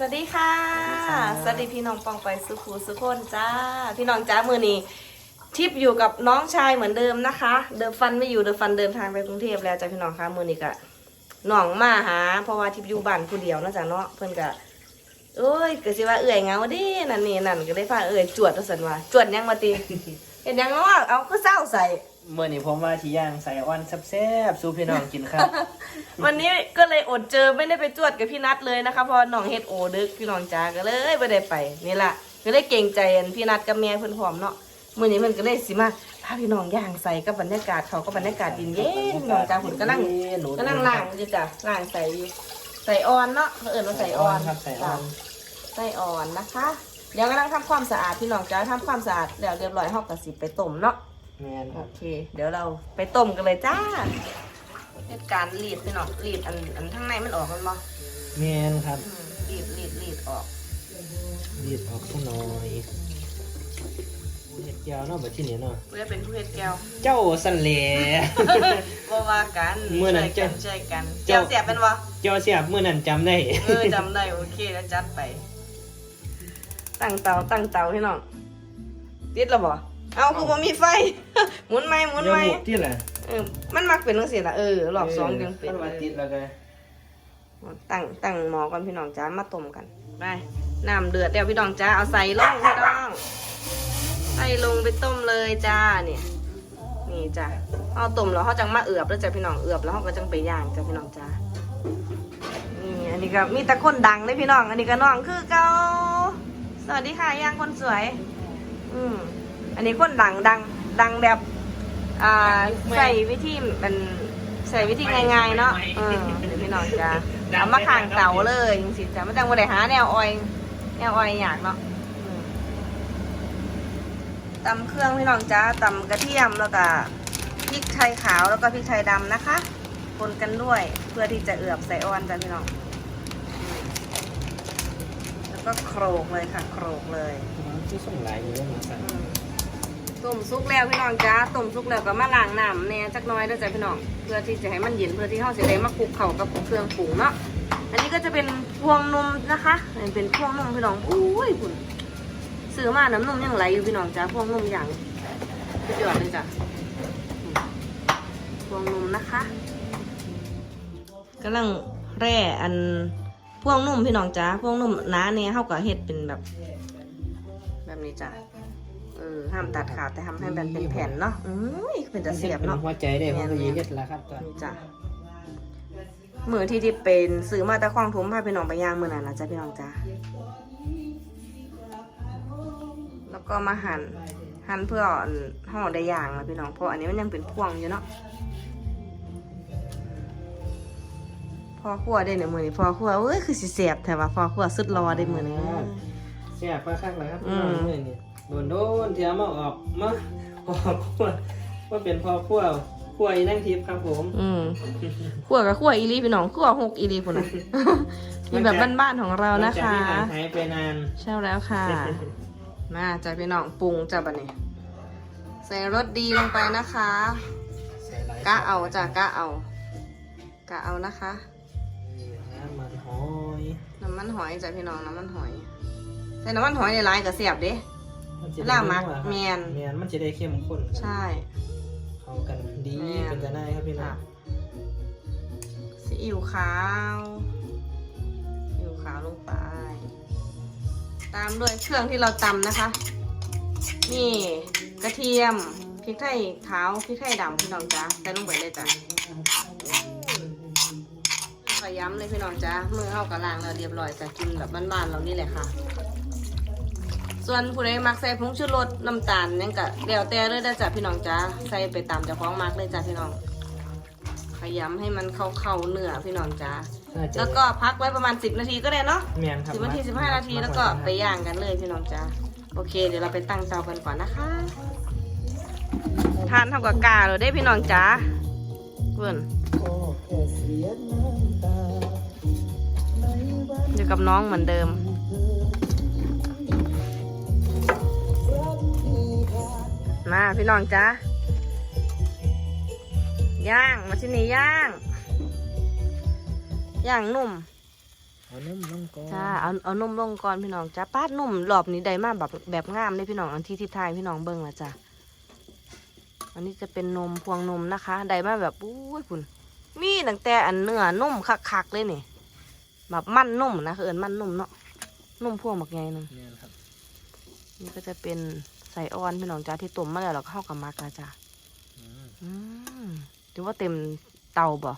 สวัสดีค่ะ สวัสดีพี่น้องปองไปสุขูสุขคนจ้า พี่น้องจ้ามือนี้ทิปอยู่กับน้องชายเหมือนเดิมนะคะ เดิมฟันไม่อยู่เดิมฟันเดินทางไปกรุงเทพแล้วจ้าพี่น้องคะมือนี้กะน้องมาหา เพราะว่าทิปอยู่บ้านผู้เดียวเนาะจ้ะเนาะเพื่อนกะโอ้ยก็สิว่าเอื่อยเหงาเดินั่นนี่นั่นก็ได้พาเอื่อยจวดตัวสันว่าจวดยังมาตีเห็นยังเนาะเอาก็เศร้าใส่ เมื่อนี้ผมว่าที่ย่างใส่อ้อนแซ่บๆสู้พี่น้องกินครับ วันนี้ก็เลยอดเจอไม่ได้ไปจวดกับพี่นัทเลยนะคะเพราะว่าน้องเฮ็ดโอดึกพี่น้องจ้าก็เลยไม่ได้ไปนี่แหละก็เลยเก่งใจอันพี่นัทกับแม่เพิ่นพร้อมเนาะมื้อนี้เพิ่นก็เลยสิมาพาพี่น้องย่างใส่กับบรรยากาศเขาก็บรรยากาศเย็นๆพี่น้องจ้าผมก็นั่งหนูก็นั่งล่างอยู่จ้ะล่างใส่อยู่ใส่ออนเนาะเขาเอิ้นว่าใส่ออนครับใส่อ้อนใส่ออนนะคะเดี๋ยวกำลังทำความสะอาดพี่น้องจ้าทำความสะอาดแล้วเรียบร้อยเฮาก็สิไปต้มเนาะ แมนคโอรับเค เดี๋ยวเราไปต้มกันเลยจ้าเหตุการรีดพี่น้องรีดอันอันข้างในมันออกมันบ่แมนครับอืมรีดรีดรีดออกรีดออกสักหน่อยเห็ดยาวเนาะแบบที่นี่เนาะเพื่อเป็นผู้เฮ็ดแก้ว เจ้าสันเหลว่าว่ากันมื้อนั้นช่วยกันเจ้าช่วยกันแก้วเสียบเป็นวะเจ้าเสียบเมื่อนั้นจำได้ เออจำได้โอเคแล้วจัดไป ตั้งเตาตั้งเตาพี่น้องติดแล้วบ่ เอาคือบ่มีไฟ หมุนไหมหมุนเดี๋ยวไหมหมุกที่แหละเออ มันมักเป็นจังซี่ล่ะเออรอบสองยังเป็นมัเลมายติดแล้วกันตั้งตั้งหมอก่อนพี่น้องจ้ามาต้มกันไปน้ำเดือดแล้วพี่น้องจ้าเอาใส่ลงพี่น้องใส่ลงไปต้มเลยจ้าเนี่ยนี่จ้าเอาต้มแล้วเขาจังมาเอือบแล้วจ้ะพี่น้องเอือบแล้วเขาก็จังไปย่างจ้ะพี่น้องจ้านี่อันนี้ก็มีแต่คนดังเลยพี่น้อง อันนี้ก็น้องคือเกาสวัสดีค่ะย่างคนสวย อืม อันนี้คนดังดังดังแบบอ่าใส่วิธีเป็นใส่วิธีง่ายๆเนาะเออเดี๋ยวพี่น้องจ้าเอามาข้างเตาเลยจริงๆจ้ะไม่ต้องมาได้หาแนวออยแนวออยอยากเนาะอืมตำเครื่องพี่น้องจ้าตำกระเทียมแล้วก็พริกไทยขาวแล้วก็พริกไทยดำนะคะคนกันด้วยเพื่อที่จะเอือบใส่ออนจ้ะพี่น้องอืมแล้วก็โขลกเลยค่ะโขลกเลยที่ส่งหลายอยู่เรื่องมาสั่นอืม ต้มซุกแล้วพี่น้องจ้าต้มซุกแล้วก็มาล้างน้ำเนี่ยจักน้อยด้วยจ้ะพี่น้องเพื่อที่จะให้มันเย็นเพื่อที่เขาจะได้มาคลุกเข้ากับเครื่องปรุงเนาะอันนี้ก็จะเป็นพวงนมนะคะเป็นพวงนมพี่น้องอุ้ยคุณซื้อมาน้ำนมยังไหลอยู่พี่น้องจ้าพวงนมอย่างสุดยอดเลยจ้ะพวงนมนะคะกำลังแร่อันพวงนมพี่น้องจ้าพวงนมน้าเนี่ยเขาก็เฮ็ดเป็นแบบ แบบนี้จ้ะ เออห้ามตัดขาดแต่ทำให้มันเป็นแผ่นเนาะอืมเป็นจะเสียบเนาะหัวใจได้ผมก็ยีเฮ็ดแล้วครับตอนนี่จ้ะมือที่ที่เป็นซื้อมาแต่คลองทุ่มพาพี่น้องไปย่างมือนั้นนะจ้ะพี่น้องจ้ะแล้วก็มาหั่นหั่นเพื่ออั่นห่อได้ย่างนะพี่น้องเพราะอันนี้มันยังเป็นพวงอยู่เนาะพอขั่วได้เนี่ยมือนี้พอขั่วเอ้ยคือสิเสียบแต่ว่าพอขั่วสุดรอได้มือนี้แซ่บมากครับเลยครับอืพี่น้องมเมื่อนี้ โดนโดนๆเทียมมาออกมาออกขั้วว่าเป็นพ่อขั้วขั้วอีนั่งทิพย์ครับผม อืมขั่วกับขั่วอีหลีพี่น้องขั่วหกอีหลีพุ่นนะมีแบบบ้านๆของเรานะคะหลังจากที่ห่างหายไปนานใช่แล้วค่ะ มาจ้ะพี่น้องปรุงจ้ะบัดนี้ใส่รสดีลงไปนะคะใส่หลยกะเอาจ้ะกะเอากะเอานะคะน้ำมันหอยน้ำมันหอยจ้ะพี่น้องน้ำมันหอยใส่น้ำมันหอยในร้ายกับเสียบเด้ นจะลาบมักนัวครับแม่นแมนมันจะได้เข้มข้นใช่ เข้ากันดีแม่น เป็นจะได้ครับพี่น้อค่ะงซีอิ๊วขาวซีอิ๊วขาวลงไป ตามด้วยเครื่องที่เราตำนะคะ นี่กระเทียมพริกไทยขาวพริกไทยดำพี่น้องจ้าใส่ลงไปเลยจ้ะขย้ำเลยพี่น้องจ้ามือเข้ากับล้างแล้วเรียบร้อยจะกินแบบบ้านๆเรานี่แหละค่ะ ส่วนผู้ใดมักใส่ผงชูรสน้ำตาลนั่นก็เดี๋ยวแต่เลยได้อจ้ะพี่น้องจ้าใส่ไปตามเจ้าของมักเลยจ้ะพี่น้อง ขยำให้มันเข้าเข้าๆเนื้อพี่น้องจ้าน่าจะแล้วก็พักไว้ประมาณ 10 นาทีก็ได้เนาะแมนครับสิบนาทีสิบห้านาทีแล้วก็ไปย่างกันเลยพี่น้องจ้าโอเค เดี๋ยวเราไปตั้งเตากันก่อนนะคะทานเท่ากับกาเลยได้พี่น้องจ้าเพื่อนอยู่กับน้องเหมือนเดิม มาพี่น้องจ้าย่างมาที่นี่ย่างย่างนุ่มเอานุ่มลงก่อนจ้าเอาเอานมลงก่อนพี่น้องจ้าปาดนมรอบนี้ได้มาแบบแบบงามเลยพี่น้องอันที่ที่ทายพี่น้องเบิ้งละจ้าอันนี้จะเป็นนมพวงนมนะคะได้มาแบบอุ้ยคุณมีตั้งแต่อันเนื้อนมคักๆเลยนี่แบบมันนมนะคือเอินมันนมเนาะนมพวงแบบไงนึงเนี่ยครับนี่ก็จะเป็นใส่อ่อนพี่น้องจ้าที่ต้มมาแล้วเราก็เข้ากับมักละจ้าอืมอืมถือว่าเต็มเตาบ่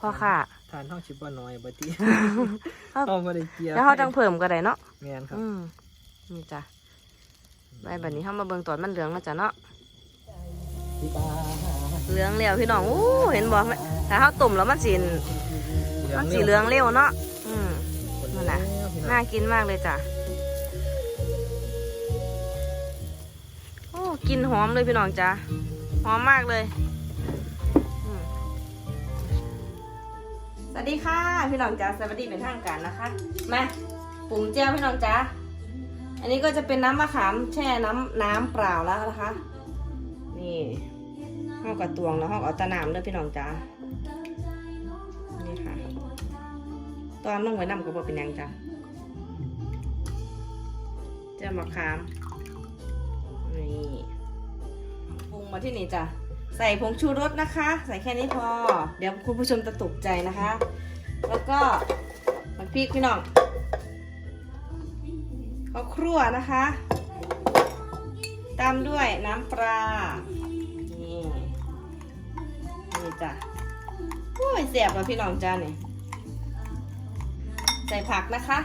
พ่อค่ะทานเท่าชิบว่าน้อยบัดนี้เอาเอามาได้เกียร์แล้วเขาจังเพิ่มก็ได้เนาะแม่นครับอืมนี่จ้ะได้แบบนี้เข้ามาเบิ่งตอนมันเหลืองมาจ้ะเนาะที่บ้านเหลืองแล้วพี่น้องอู้เห็นบ่ถ้าเขาต้มแล้วมันสีมันสีเหลืองเร็วเนาะอืมนั่นน่ะน่ากินมากเลยจ้ะ กลิ่นหอมเลยพี่น้องจ้ะหอมมากเลย สวัสดีค่ะ พี่น้องจ้ะสวัสดีเป็นทางการนะคะ มาปรุงแจ่วพี่น้องจ้ะอันนี้ก็จะเป็นน้ำมะขามแช่น้ำน้ำเปล่าแล้วนะคะ นี่ห้อกระตวงแล้วห้อกเอาตะน้ำเด้อพี่น้องจ้ะนี่ค่ะ ตอนลงไว้น้ำก็บอกเป็นยังจ้ะเจ้ามะขาม นี่ปรุงมาที่นี่จ้ะใส่ผงชูรสนะคะ ใส่แค่นี้พอ เดี๋ยวคุณผู้ชมจะตกใจนะคะ แล้วก็มันพริกพี่น้องข้าวครั่วนะคะ ตามด้วยน้ำปลา นี่ นี่จ้ะโอ้ยแสบแล้วพี่น้องจ้านี่ ใส่ผักนะคะ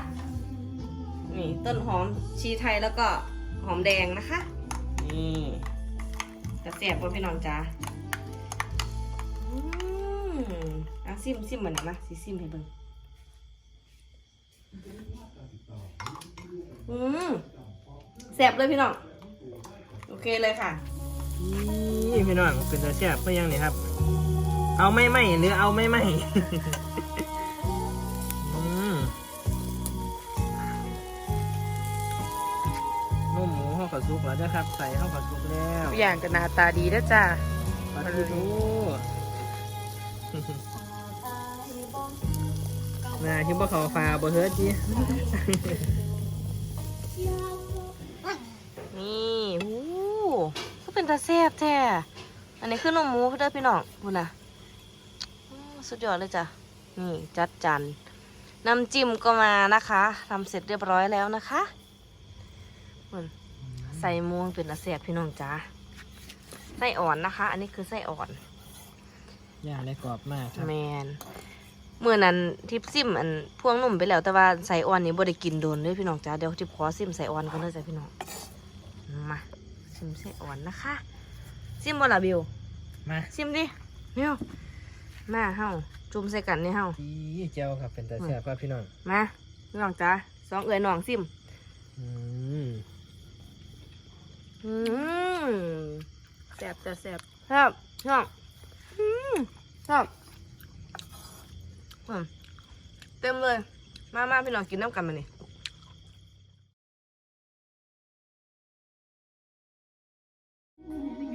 นี่ต้นหอมชีไทยแล้วก็หอมแดงนะคะ นี่กระเสียบว่าพี่น้องจ้าอืมอะซิมซิมเหมือนนมาสิซิมให้เบิ่งอืมแสบเลยพี่น้อง โอเคเลยค่ะ นี่พี่น้องเป็นตัวแซ่บเพื่อยังนี่ครับ เอาไม่ไหมหรือเอาไม่ไหมากับซุกแล้วนะครับ ใส่เข้ากับซุกแล้วอย่างกันหน้าตาดีนะจ้าปลาทูทูน่าคิดว่าเขาฟาบ่เฮิร์ตจีนี่หูก็เป็นตาแซ่บแท้อันนี้คือนมหมูเด้อพี่น้องพูนะสุดยอดเลยจ้ะ นี่จัดจานน้ำจิ้มก็มานะคะทำเสร็จเรียบร้อยแล้วนะคะพุ่น ส่ม่วงเป็นตาแซ่บพี่น้องจ้าไส้อ่อนนะคะ อันนี้คือไส้อ่อนย่างได้กรอบมากครับแมนเมื่อนั้นทิปซิมอันพวงนุ่มไปแล้วแต่ว่าใส่อ่อนนี่บ่ได้กินโดนเลยพี่น้องจ้าเดี๋ยวทิปขอซิมใส่อ่อนกันเลยจ้ะพี่น้องมาซิมใส่อ่อนนะคะ ซิมบ่ล่ะบิวมาซิมดิบิวมาเฮาจุ่มใส่กันนี่เฮาอีเจียวครับเป็นตาแซ่บครับพี่น้องมาพี่น้องจ้าสองเอ๋ยน้องซิมอืม อืมแซ่บจ้ะแซ่บแซ่บพี่น้องอืมแซ่บอืมเต็มเลย มามาพี่น้องกินน้ำกันมานี่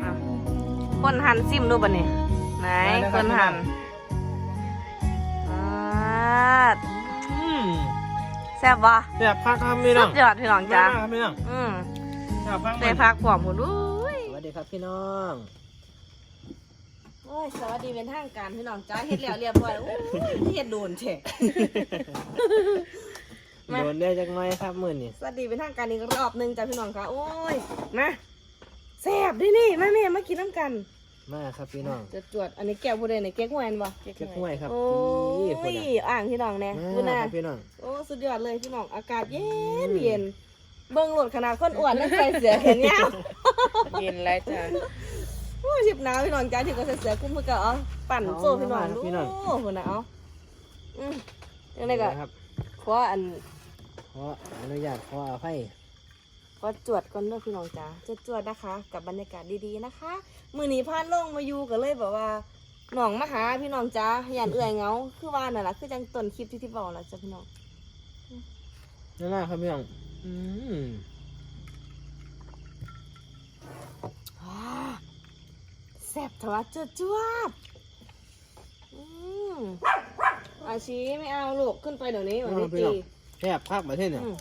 อะคนหันซิมดูบ่นี่ไหนคนหันอ่าอืมแซ่บบ่แซ่บพักครับพี่น้สุองดยอดพี่น้องจ้ามาพี่น้องอืม แซ่บพักได้พักผอมหมดอุ้ยสวัสดีครับพี่น้องโอ้ยสวัสดีเป็นทางการพี่น้องจ้าเฮ็ดแล้วเรียบร้อยแล้วโอ้ยเฮ็ดโดนแท้มา โดนได้จักหน้อยครับมื้อนี้สวัสดีเป็นทางการอีกรอบหนึงจ้าพี่น้องค่ะโอ้ยมาแซ่บด้วยนี่มาแม่มากินน้ำกันมาครับพี่น้องจะจวดอันนี้แก้วผู้ใดเนี่ยเก๊กฮวยอันบ่เก๊กฮวยครับโอ้นี่พุ่นยน่ะอ่างพี่น้องแน่มาดูน่ะครับพี่น้องโอ้สุดยอดเลยพี่น้องอากาศเย็นเย็น เบิ่งโหลดขนาดคนอ้วนนั่นใส่เสื้อแขนยาวเย็นแล้วจ้ะโอ้ยชิบหนาวพี่น้องจ้าที่ก็ใส่เสื้อคลุมมือก็เอาปั่นโซ่พี่น้องดูโอ้โหนะเอาอืมยังไงก็ครับขออันขออนุญาตขออภัยขอจวดก่อนเด้อพี่น้องจ้าจะจวดนะคะ กับบรรยากาศดีๆนะคะ มือนี้พานลงมาอยู่ก็เลยแบบว่าหนองมาหาพี่น้องจ้าย่านเอื่อยเหงาคือว่านั่นแหละคือจังต้นคลิปที่ที่บอกแหละจ้ะพี่น้องนั่นแหละครับพี่น้อง อืมว้าแซ่บทว่าจวดจวดอืมอาชีไม่เอาลูกขึ้นไปเดี๋ยวนี้วันนี้เอาไปตีหรอกแซ่บคักประเทศเนี่ยอืม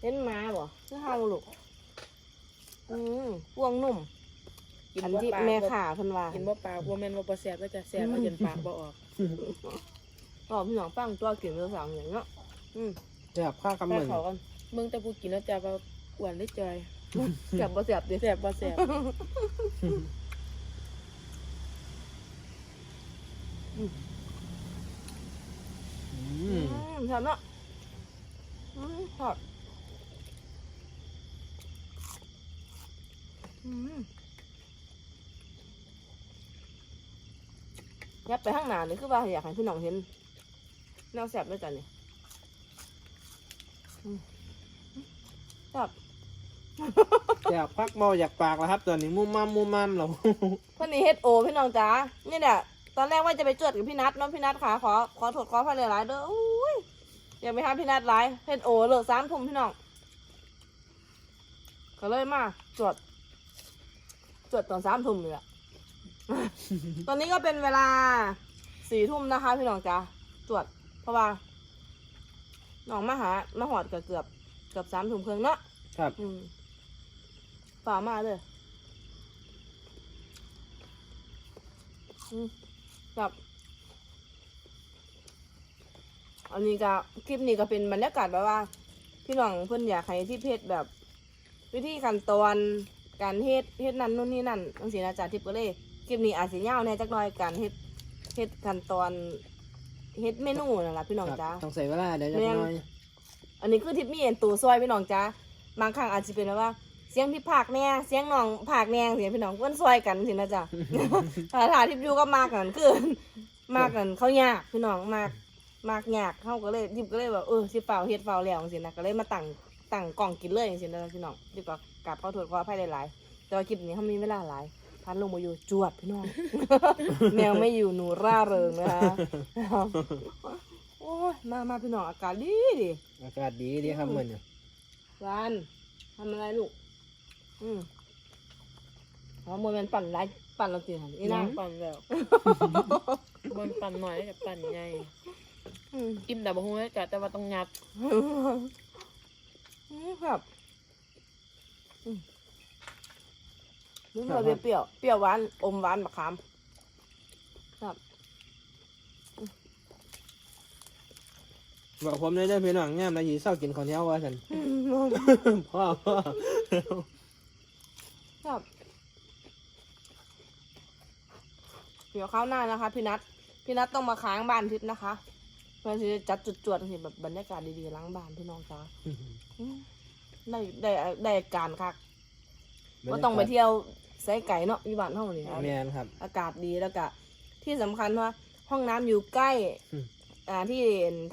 เห็นหมาบ่คือเฮาลูกอืมพวงนุ่มกินอันบ่ที่ปากแม่บ่ขาเพิ่นว่ากินบ่ปากบ่แม่นว่าบ่แซ่บก็จะแซ่บเอาจนปากบ่ออก ก็พี่น้องฟังตัวกินตัวสั่งอย่างเนาะอืม แซ่บคักกับไปมือเขากันมึงแต่ผู้กินแล้วจะว่าอ้วนหรือจอยเจ็บบ่เจ็บดิแซ่บบ่แซ่บอือืมมชอบเนาะอืมชอบอืมยับไปข้างหน้านี่คือว่าอยากให้พี่น้องเห็นแนวแสบด้วยกันนี่ อืมชอบแซ่บคักเบาอยากปากแล้วครับ ตอนนี้มุมมั่มมุมมั่มเราคนนี้เฮดโอพี่น้องจ๋านี่แหละตอนแรกว่าจะไปจวดกับพี่นัทน้องพี่นัทค่ะขอขอโทษขอพายหลายเด้ออุ้ยอย่าไปหาพี่นัทหลายเฮดโอเลิกสามทุ่มพี่น้องก็เลยมาจวดจวดตอนสามทุ่มเลยอะตอนนี้ก็เป็นเวลาสี่ทุ่มนะคะ พี่น้องจ๋าจวดเพราะว่า น้องมาหามาหอดก็เกือบเกือบสามทุ่มครึ่งเนาะครับ อืมฝ่ามาเลยอืมแบบอันนี้ก็คลิปนี้ก็เป็นบรรยากาศแบบว่า พี่น้องเพิ่นอยากให้ที่เพจแบบ วิธีขั้นตอนการเฮ็ดเฮ็ดนั่นนู่นนี่นั่นจังซี่นะจ๊ะทิปก็เลยคลิปนี้อาจสิยาวแหน่จักหน่อยการเฮ็ดเฮ็ดขั้นตอน เฮ็ดเมนูนั่นล่ะพี่น้องครับจ้า ต้องใส่เวลาเดี๋ยวจะแม่น น้อยอันนี้คือทิปมีเอ็นตัวซอยพี่น้องจ้าบางครั้งอาจจะเป็นแบบว่า เสียงที่ภาคแน่เสียงน้องภาคแน่เสียงพี่น้องเพื่อนซอยกันสินะจ๊ะ ถ้าถ่ายทิปอยู่ก็มากกันคือ มากกันเขายากพี่น้องมากมากยากเขาก็เลยทิปก็เลยแบบเออสิเปล่าเฮ็ดเปล่าแล้วสินะก็เลยมาตั้งตั้งกล่องกินเลยสินะพี่น้องทิปก็กราบขอโทษขออภัยหลายๆแต่ว่าคลิปนี้เขามีเวลาหลาย พันลงมาอยู่จวดพี่น้อง แมวไม่อยู่หนูร่าเริงนะคะโอ้ยมามาพี่น้องอากาศดีดีอากาศดีดีครับมือเนี่ยวานทำอะไรลูก อืมอ๋อมวยมันปั่นไรปั่นเราตีหันอีน้นางปั่นแล้วบนปั่นหน่อยกับปั่นใหญ่อืมอิ่มแต่บ่ฮู้เลยจ้ะแต่ว่าต้องงัดอืมครับอืม นี่เราเปรี้ยวเปรี้ยวหวานอมหวานมะขามครับบอกผมเลยได้อพี่น้องง่ามนาทีเศร้ากินข้าวเหนียวว่าสันอืมพ่อพ่อครับเดี๋ยวข้าวหน้านะคะพี่นัทพี่นัทต้องมาค้างบ้านทิพย์นะคะเพื่อที่จะจัดจุดจวดเห็นแบบบรรยากาศดีๆล้างบ้านพี่น้องจ้าอืมได้ได้ได้การคักก็ต้องไปเที่ยว ไซไก่เนาะอยู่บ้านเฮานี่ครับแมนครับ อากาศดีแล้วก็ที่สำคัญว่าห้องน้ำอยู่ใกล้อืมอ่าที่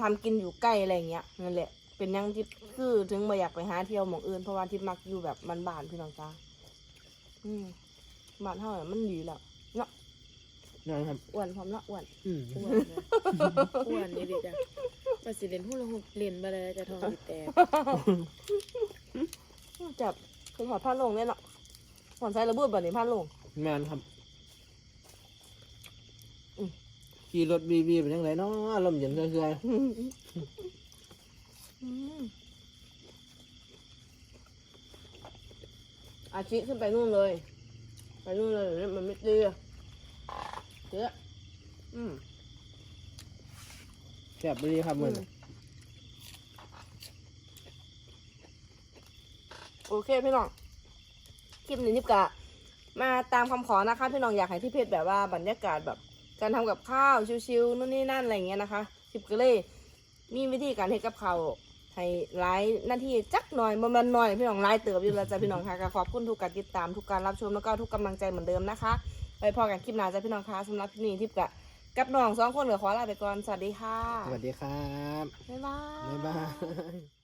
ทำกินอยู่ใกล้อะไรอย่างเงี้ยนั่นแหละ เป็นอยังที่คือถึงมาอยากไปหาเที่ยวหมองอื่นเพราะว่าที่มักอยู่แบบบ้านๆพี่น้องจ้าอืมบ้านเฮาน่ะมันดีแล้วเนาะนะครับอ้วนพร้อมเนาะอ้วนอืมอ้วนเลยอ้วนนี่ดิจ้ะว่าสิเล่นฮู้ละฮู้เล่นบ่ได้จะท้องสิแตกจับคือหอดผ้าลงเนี่ยเนาะ หอดใส่ระเบิดแบบนี้ผ้าลง แมนครับอืม ขี่รถบีบีเป็นยังไงเนาะลมเย็นเฉยอืมอืมอาชิขึ้นไปนู่นเลย ไปนู่นเลยเดี๋ยวมันไม่ตีอะเจ๊อืม ๆแซ่บดีครับมือนี้ โอเคพี่น้องค ลิปนี้นิบกะมาตามคำขอนะคะพี่น้องอยากให้ที่เพจแบบว่าบรรยากาศแบบการทำกับข้าวชิวๆนู่นนี่นั่นอะไรอย่างเงี้ยนะคะทิปก็เลยมีวิธีการเฮ็ดกับข้าวให้หลายหน้าที่จักหน่อยบ่แมันหน่อยพี่น้องหลายเติบอยู่แล้วจ้ะพี่น้องค่ะก็ขอบคุณทุกการติดตามทุกการรับชมแล้วก็ทุกกำลังใจเหมือนเดิมนะคะไปพอกันคลิปหน้าจ้ะพี่น้องค่ะสำหรับคลิปนี้ทิปกะกับน้องสองคนเดี๋ยวขอลาไปก่อน สวัสดีค่ะ สวัสดีครับ บ๊ายบาย บ๊ายบาย